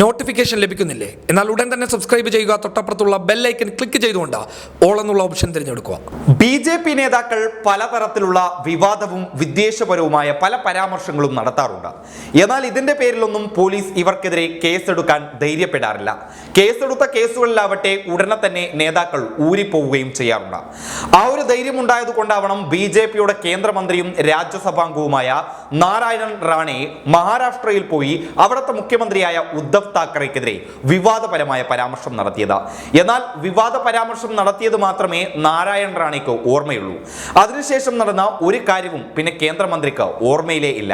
Notification ലഭിക്കുന്നില്ലേ? എന്നാൽ ഉടൻ തന്നെ സബ്സ്ക്രൈബ് ചെയ്യുക. തൊട്ടപ്പുറത്തുള്ള ബെല്ലൈക്കൻ ക്ലിക്ക് ചെയ്തുകൊണ്ട് ഓൾ എന്നുള്ള ഓപ്ഷൻ തിരഞ്ഞെടുക്കുക. ബി ജെ പി നേതാക്കൾ പലതരത്തിലുള്ള വിവാദവും വിദ്വേഷപരവുമായ പല പരാമർശങ്ങളും നടത്താറുണ്ട്. എന്നാൽ ഇതിന്റെ പേരിലൊന്നും പോലീസ് ഇവർക്കെതിരെ കേസെടുക്കാൻ ധൈര്യപ്പെടാറില്ല. കേസെടുത്ത കേസുകളിലാവട്ടെ ഉടനെ തന്നെ നേതാക്കൾ ഊരിപ്പോവുകയും ചെയ്യാറുണ്ട്. ആ ഒരു ധൈര്യം ഉണ്ടായതുകൊണ്ടാവണം ബി ജെ പിയുടെ കേന്ദ്രമന്ത്രിയും രാജ്യസഭാംഗവുമായ നാരായണൻ റാണെ മഹാരാഷ്ട്രയിൽ പോയി അവിടുത്തെ മുഖ്യമന്ത്രിയായ ഉദ്ധവ് താക്കറെക്കെതിരെ വിവാദപരമായ പരാമർശം നടത്തിയത്. എന്നാൽ വിവാദ പരാമർശം നടത്തിയത് മാത്രമേ നാരായൺ റാണിക്ക് ഓർമ്മയുള്ളൂ. അതിനുശേഷം നടന്ന ഒരു കാര്യവും പിന്നെ കേന്ദ്രമന്ത്രിക്ക് ഓർമ്മയിലേ ഇല്ല.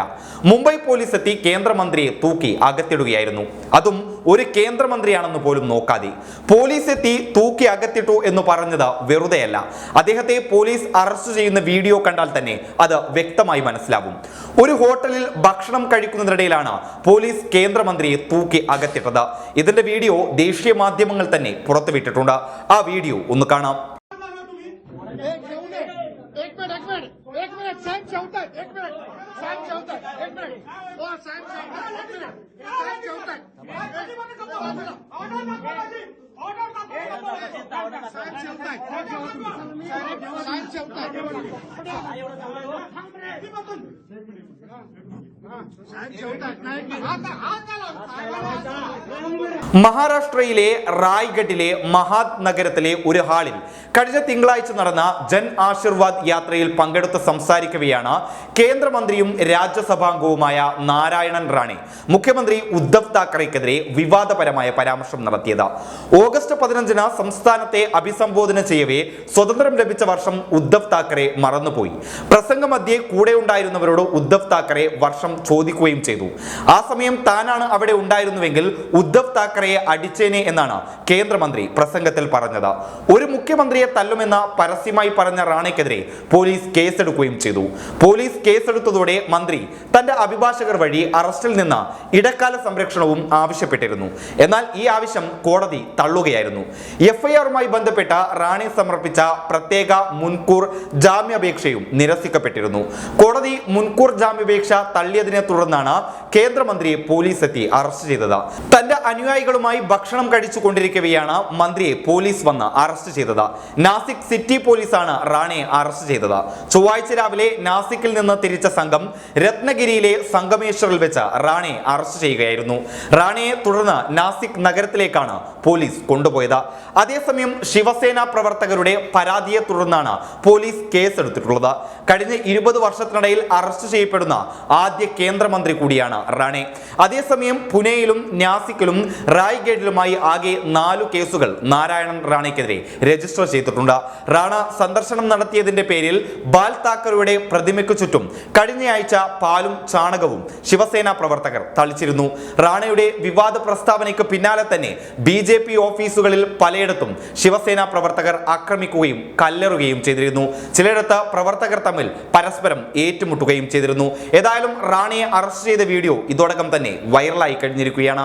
മുംബൈ പോലീസ് എത്തി കേന്ദ്രമന്ത്രിയെ തൂക്കി അകത്തിടുകയായിരുന്നു. അതും ഒരു കേന്ദ്രമന്ത്രിയാണെന്ന് പോലും നോക്കാതെ. പോലീസ് എത്തി തൂക്കി അകത്തിട്ടു എന്ന് പറഞ്ഞത് വെറുതെയല്ല. അദ്ദേഹത്തെ പോലീസ് അറസ്റ്റ് ചെയ്യുന്ന വീഡിയോ കണ്ടാൽ തന്നെ അത് വ്യക്തമായി മനസ്സിലാവും. ഒരു ഹോട്ടലിൽ ഭക്ഷണം കഴിക്കുന്നതിനിടയിലാണ് പോലീസ് കേന്ദ്രമന്ത്രിയെ തൂക്കി അകത്തിട്ടത് ഇതിന്റെ വീഡിയോ ദേശീയ മാധ്യമങ്ങൾ തന്നെ പുറത്തുവിട്ടിട്ടുണ്ട് ആ വീഡിയോ ഒന്ന് കാണാം एक घेऊन ये. एक मिनिट एक मिनिट एक मिनिट साहेब 加辣加辣 മഹാരാഷ്ട്രയിലെ റായ്ഗഡിലെ മഹാത് നഗരത്തിലെ ഒരു ഹാളിൽ കഴിഞ്ഞ തിങ്കളാഴ്ച നടന്ന ജൻ ആശീർവാദ് യാത്രയിൽ പങ്കെടുത്ത് സംസാരിക്കവെയാണ് കേന്ദ്രമന്ത്രിയും രാജ്യസഭാംഗവുമായ നാരായണൻ റാണെ മുഖ്യമന്ത്രി ഉദ്ധവ് താക്കറെക്കെതിരെ വിവാദപരമായ പരാമർശം നടത്തിയത്. ഓഗസ്റ്റ് പതിനഞ്ചിന് സംസ്ഥാനത്തെ അഭിസംബോധന ചെയ്യവേ സ്വതന്ത്രം ലഭിച്ച വർഷം ഉദ്ധവ് താക്കറെ മറന്നുപോയി. പ്രസംഗമധ്യേ കൂടെ ഉണ്ടായിരുന്നവരോട് ഉദ്ധവ് താക്കറെ വർഷം ചോദിക്കുകയും ചെയ്തു. ആ സമയം താനാണ് അവിടെ ഉണ്ടായിരുന്നുവെങ്കിൽ ഉദ്ധവ് താക്കറെയെ അടിച്ചേനെ എന്നാണ് കേന്ദ്രമന്ത്രി പ്രസംഗത്തിൽ പറഞ്ഞത്. ഒരു മുഖ്യമന്ത്രിയെ തല്ലുമെന്ന് പരസ്യമായി പറഞ്ഞ റാണയ്ക്കെതിരെ പോലീസ് കേസെടുക്കുകയും ചെയ്തു. പോലീസ് കേസെടുത്തതോടെ മന്ത്രി തന്റെ അഭിഭാഷകർ വഴി അറസ്റ്റിൽ നിന്ന് ഇടക്കാല സംരക്ഷണവും ആവശ്യപ്പെട്ടിരുന്നു. എന്നാൽ ഈ ആവശ്യം കോടതി തള്ളുകയായിരുന്നു. എഫ്ഐആറുമായി ബന്ധപ്പെട്ട റാണി സമർപ്പിച്ച പ്രത്യേക മുൻകൂർ ജാമ്യാപേക്ഷയും നിരസിക്കപ്പെട്ടിരുന്നു. കോടതി മുൻകൂർ ജാമ്യാപേക്ഷ തള്ളിയതിനെ തുടർന്നാണ് കേന്ദ്രമന്ത്രിയെ പോലീസ് എത്തി അറസ്റ്റ് ചെയ്തത്. തന്റെ അനുയായികളുമായി ഭക്ഷണം കഴിച്ചു കൊണ്ടിരിക്കവെയാണ് മന്ത്രിയെ പോലീസ് വന്ന് അറസ്റ്റ് ചെയ്തത്. നാസിക് സിറ്റി പോലീസാണ് റാണയെ അറസ്റ്റ് ചെയ്തത്. ചൊവ്വാഴ്ച രാവിലെ നാസിക്കിൽ നിന്ന് തിരിച്ച സംഘം രത്നഗിരിയിലെ സംഗമേശ്വറിൽ വെച്ച് റാണയെ അറസ്റ്റ് ചെയ്യുകയായിരുന്നു. റാണയെ തുടർന്ന് നാസിക് നഗരത്തിലേക്കാണ് പോലീസ് കൊണ്ടുപോയത്. അതേസമയം ശിവസേന പ്രവർത്തകരുടെ പരാതിയെ തുടർന്നാണ് പോലീസ് കേസെടുത്തിട്ടുള്ളത്. കഴിഞ്ഞ ഇരുപത് വർഷത്തിനിടയിൽ അറസ്റ്റ് ചെയ്യപ്പെടുന്ന ആദ്യ കേന്ദ്രമന്ത്രി കൂടിയാണ് റാണെ. അതേസമയം പുനെയിലും നാസിക്കിലും റായ്ഗേഡിലുമായി ആകെ നാലു കേസുകൾ നാരായണൻ റാണയ്ക്കെതിരെ രജിസ്റ്റർ ചെയ്തിട്ടുണ്ട്. റാണ സന്ദർശനം നടത്തിയതിന്റെ പേരിൽ ബാൽ താക്കറുടെ പ്രതിമയ്ക്കു ചുറ്റും കഴിഞ്ഞയാഴ്ച പാലും ചാണകവും ശിവസേന പ്രവർത്തകർ തളിച്ചിരുന്നു. റാണയുടെ വിവാദ പ്രസ്താവനയ്ക്ക് പിന്നാലെ തന്നെ ബി ജെ പി ഓഫീസുകളിൽ പലയിടത്തും ശിവസേന പ്രവർത്തകർ ആക്രമിക്കുകയും കല്ലെറുകയും ചെയ്തിരുന്നു. ചിലയിടത്ത് പ്രവർത്തകർ തമ്മിൽ പരസ്പരം ഏറ്റുമുട്ടുകയും ചെയ്തിരുന്നു. ഏതായാലും റാണയെ അറസ്റ്റ് ചെയ്ത വീഡിയോ ഇതോടകം തന്നെ വൈറലായി കഴിഞ്ഞിരിക്കുകയാണ്.